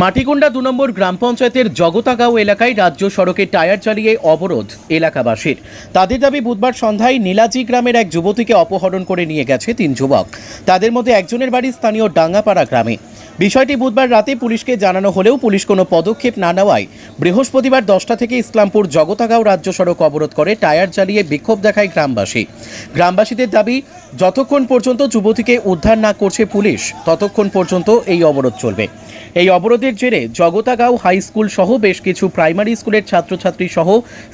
মাটিকুন্ডা দু নম্বর গ্রাম পঞ্চায়েতের জগতাগাঁও এলাকায় রাজ্য সড়কে টায়ার চালিয়ে অবরোধ এলাকাবাসীর। তাদের দাবি বুধবার সন্ধ্যায় নীলাজি গ্রামের এক যুবতীকে অপহরণ করে নিয়ে গেছে তিন যুবক। তাদের মধ্যে একজনের বাড়ি স্থানীয় ডাঙ্গাপাড়া গ্রামে। বিষয়টি বুধবার রাতে পুলিশকে জানানো হলেও পুলিশ কোনো পদক্ষেপ না নেওয়ায় বৃহস্পতিবার দশটা থেকে ইসলামপুর জগতাগাঁও রাজ্য সড়ক অবরোধ করে টায়ার জ্বালিয়ে বিক্ষোভ দেখায় গ্রামবাসী। গ্রামবাসীদের দাবি যতক্ষণ পর্যন্ত যুবতীকে উদ্ধার না করছে পুলিশ, ততক্ষণ পর্যন্ত এই অবরোধ চলবে। এই অবরোধের জেরে জগতাগাঁও হাই স্কুল সহ বেশ কিছু প্রাইমারি স্কুলের ছাত্রছাত্রী সহ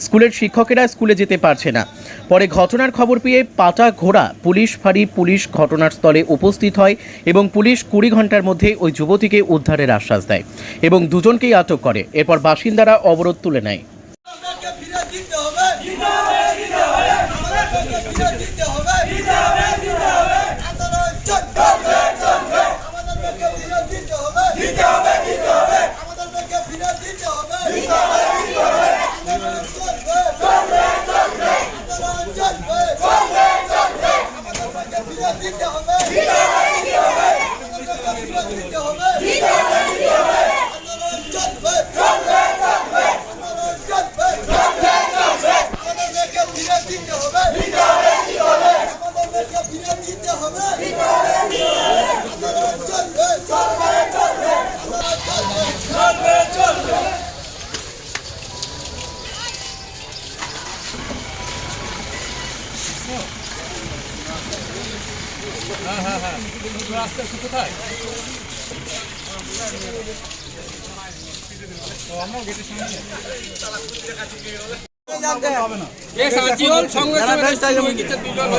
স্কুলের শিক্ষকেরা স্কুলে যেতে পারছে না। পরে ঘটনার খবর পেয়ে পাটা ঘোড়া পুলিশ ফাঁড়ি পুলিশ ঘটনার স্থলে উপস্থিত হয় এবং পুলিশ কুড়ি ঘণ্টার মধ্যে ওই যুবতীকে উদ্ধারের আশ্বাস দেয় এবং দুজনকেই আটক করে। এরপর বাসিন্দারা অবরোধ তুলে নেয় আমাদেরকে ফিরে দিতে হবে আমাদেরকে ফিরে দিতে হবে আন্দোলন চলবে আমাদেরকে ফিরে দিতে হবে আমাদেরকে ফিরে দিতে হবে আন্দোলন চলবে আন্দোলন চলবে আমাদেরকে ফিরে দিতে হবে আমাদেরকে ফিরে দিতে হবে আন্দোলন চলবে আন্দোলন চলবে আমাদেরকে ফিরে দিতে হবে ফিরে দিতে হবে আন্দোলন চলবে হয়ে হয়ে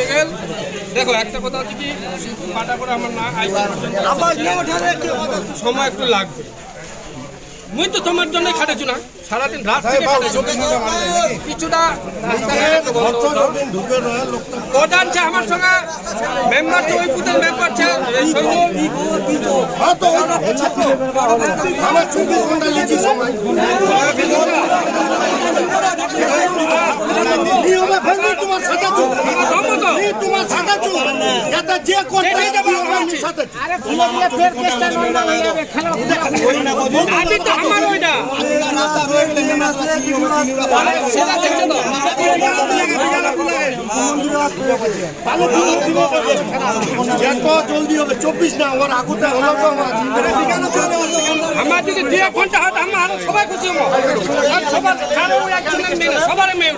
গেল। দেখো একটা কথা হচ্ছে কি পাটা করে আমার না আইসা সময় একটু লাগবে। মুই তো তোমার জন্যই খাটেছু না। সারাদিন রাত থেকে কিছুটা প্রধান যে আমার সঙ্গে মেম্বার যে ওই বুথের মেম্বার যে আমার চব্বিশ ঘণ্টা লিচি সময় নিয়মে ভেঙে তোমার সাথে চুপ তোমার সাথে চুপ এটা যে করতে নিয়মের সাথে। চুপ। আমি তো আমার ওইটা। সেটা দেখছ তো? এত জলদি হবে চব্বিশ না ওর আগুতে হলো তো আমার যদি দুই ঘণ্টা হয় আমার সবাই খুশি হব। সবার সবার মেয়ে।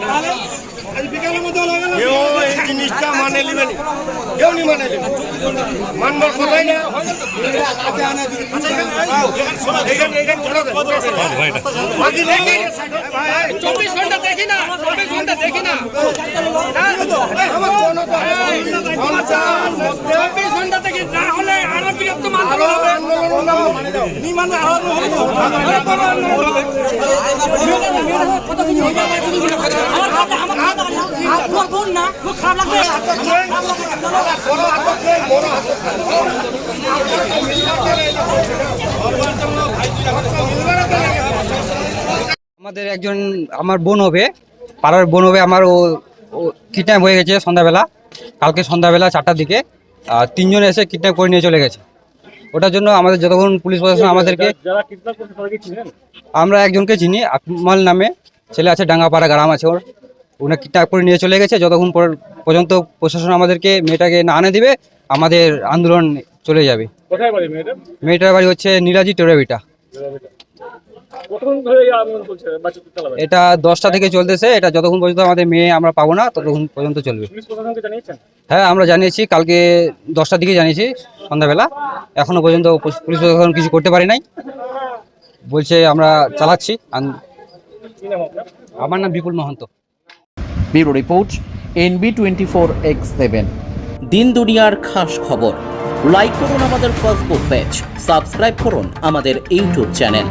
কেউ এই জিনিসটা মানে নিবে নি। কেউ নি মানে নিবে। মানবার কথাই না। চব্বিশ ঘণ্টা দেখি না চব্বিশ ঘণ্টা দেখি না। চব্বিশ ঘণ্টা দেখি না হলে আরও বৃহত্তম আন্দোলন হবে নি মানে আরও হলো আরও বড় আন্দোলন হবে আমাদের একজন আমার বোন হবে, পাড়ার বোন হবে, আমার ও কিডন্যাপ হয়ে গেছে সন্ধ্যাবেলা, কালকে সন্ধ্যাবেলা চারটার দিকে তিনজন এসে কিডন্যাপ করে নিয়ে চলে গেছে। ওটার জন্য আমাদের যতক্ষণ পুলিশ প্রশাসন আমাদেরকে আমরা একজনকে চিনি আকমাল নামে ছেলে আছে ডাঙ্গাপাড়া গ্রাম আছে ওর। উনি কিডন্যাপ করে নিয়ে চলে গেছে যতক্ষণ পর- পর্যন্ত প্রশাসন আমাদেরকে মেয়েটাকে না আনে দিবে আমাদের আন্দোলন চলে যাবে। মেয়েটার বাড়ি হচ্ছে নিরাজি টেরাবিটা। এটা দশটা থেকে চলতেছে। এটা যতক্ষণ পর্যন্ত আমাদের মেয়ে আমরা পাবো না ততক্ষণ পর্যন্ত চলবে। হ্যাঁ আমরা জানিয়েছি। কালকে দশটার দিকে জানিয়েছি সন্ধ্যাবেলা। এখনও পর্যন্ত পুলিশ প্রশাসন কিছু করতে পারি নাই। বলছে আমরা চালাচ্ছি। আমার নাম Bipul Mahanta. Bureau report NB twenty four X seven. দিন দুনিয়ার খাস খবর। লাইক করুন আমাদের ফেসবুক পেজ সাবস্ক্রাইব করুন আমাদের ইউটিউব চ্যানেল।